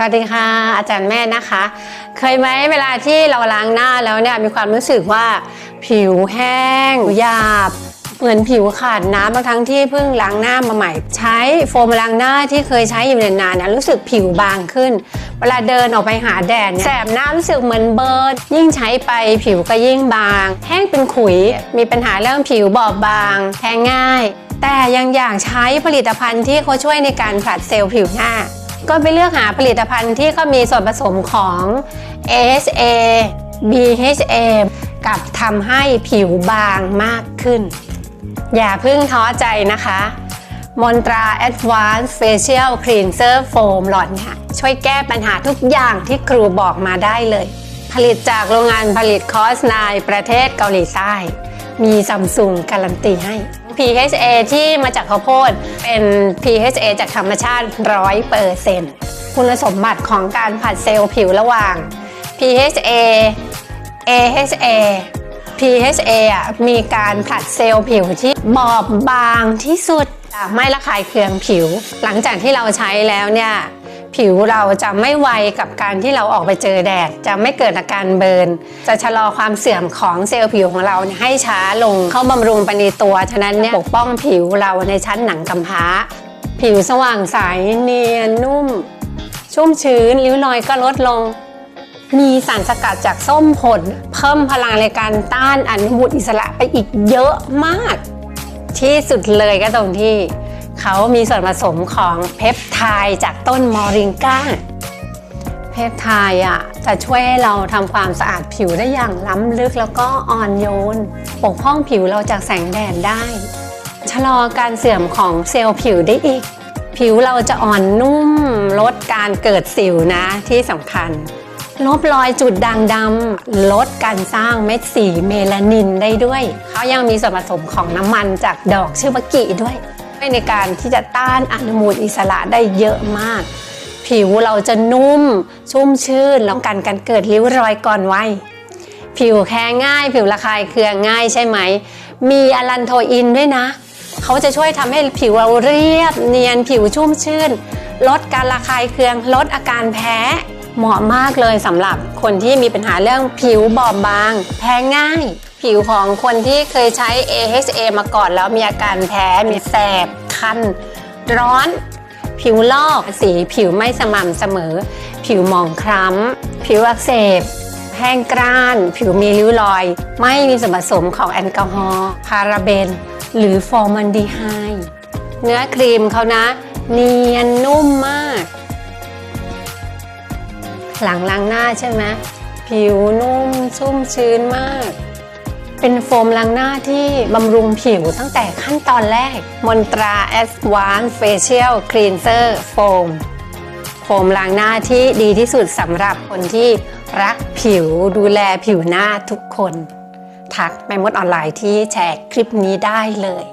สวัสดีค่ะ อาจารย์แม่นะคะ เคยไหมเวลาที่เราล้างหน้าแล้วเนี่ยมีความรู้สึกว่า ผิวแห้งหยาบเหมือนผิวขาดน้ำบางทั้งที่เพิ่งล้างหน้ามาใหม่ ใช้โฟมล้างหน้าที่เคยใช้อยู่นานๆเนี่ยรู้สึกผิวบางขึ้น เวลาเดินออกไปหาแดดแสบหน้ารู้สึกเหมือนเบิร์นยิ่งใช้ไปผิวก็ยิ่งบาง แห้งเป็นขุย มีปัญหาเรื่องผิวบอบบางแพ้ง่าย แต่ยังอยากใช้ผลิตภัณฑ์ที่เขาช่วยในการผลัดเซลล์ผิวหน้า ก็ไปเลือกหาผลิตภัณฑ์ที่เขามีส่วนผสมของ AHA BHA กับทำให้ผิวบางมากขึ้น อย่าเพิ่งท้อใจนะคะมนตรา Advanced Facial Cleanser Foam หลอดเนี่ยช่วยแก้ปัญหาทุกอย่างที่ครูบอกมาได้เลย ผลิตจากโรงงานผลิตคอสไนประเทศเกาหลีใต้ มีซัมซุงการันตีให้ PHA ที่มาจากข้าวโพดเป็น PHA จากธรรมชาติ 100%คุณสมบัติของการผัดเซลล์ผิวระหว่าง PHA AHA PHA อะมีการผัดเซลล์ผิวที่บอบบางที่สุดไม่ระคายเคืองผิว หลังจากที่เราใช้แล้วเนี่ย ผิวเราจะไม่ไวกับการที่เราออกไปเจอแดด จะไม่เกิดอาการเบิร์นจะชะลอความเสื่อมของเซลล์ผิวของเราให้ช้าลงเข้าบำรุงไปในตัว ฉะนั้นเนี่ยปกป้องผิวเราในชั้นหนังกำพร้า ผิวสว่างใสเนียนนุ่ม ชุ่มชื้นริ้วรอยก็ลดลงมีสารสกัดจากส้มผล เพิ่มพลังในการต้านอนุมูลอิสระไปอีกเยอะมาก ที่สุดเลยก็ตรงที่ เขามีส่วนผสมของเพปไทด์จากต้นมอริงกาเพปไทด์อะจะช่วยให้เราทำความสะอาดผิวได้อย่างล้ำลึกแล้วก็อ่อนโยน ปกป้องผิวเราจากแสงแดดได้ ชะลอการเสื่อมของเซลล์ผิวได้อีก ผิวเราจะอ่อนนุ่ม ลดการเกิดสิวนะที่สำคัญ ลบรอยจุดด่างดำลดการสร้างเม็ดสีเมลานินได้ด้วย เขายังมีส่วนผสมของน้ำมันจากดอกชื่อวากิด้วย ในการที่จะต้านอนุมูลอิสระได้เยอะมาก ผิวเราจะนุ่ม ชุ่มชื่นแล้วกันการเกิดริ้วรอยก่อนวัยผิวแพ้ง่าย ผิวระคายเคืองง่ายใช่ไหม มีอลันโทอินด้วยนะ เขาจะช่วยทำให้ผิวเราเรียบเนียนผิวชุ่มชื่น ลดการระคายเคือง ลดอาการแพ้ เหมาะมากเลยสำหรับคนที่มีปัญหาเรื่องผิวบอบบาง แพ้ง่าย ผิวของคนที่เคยใช้ AHA มาก่อนแล้วมีอาการแพ้ มีแสบ คัน ร้อน ผิวลอก สีผิวไม่สม่ำเสมอ ผิวหมองคล้ำ ผิวอักเสบแห้งกร้าน ผิวมีริ้วรอย ไม่มีส่วนผสมของแอลกอฮอล์พาราเบน หรือฟอร์มันดีไฮด์เนื้อครีมเขานะ เนียนนุ่มมาก หลังล้างหน้าใช่ไหมผิวนุ่มชุ่มชื้นมาก เป็นโฟมล้างหน้าที่บำรุงผิวตั้งแต่ขั้นตอนแรกมนตรา Advanced Facial Cleanser Foam โฟมล้างหน้าที่ดีที่สุดสำหรับคนที่รักผิวดูแลผิวหน้าทุกคน ทักแม่มดออนไลน์ที่แชร์คลิปนี้ได้เลย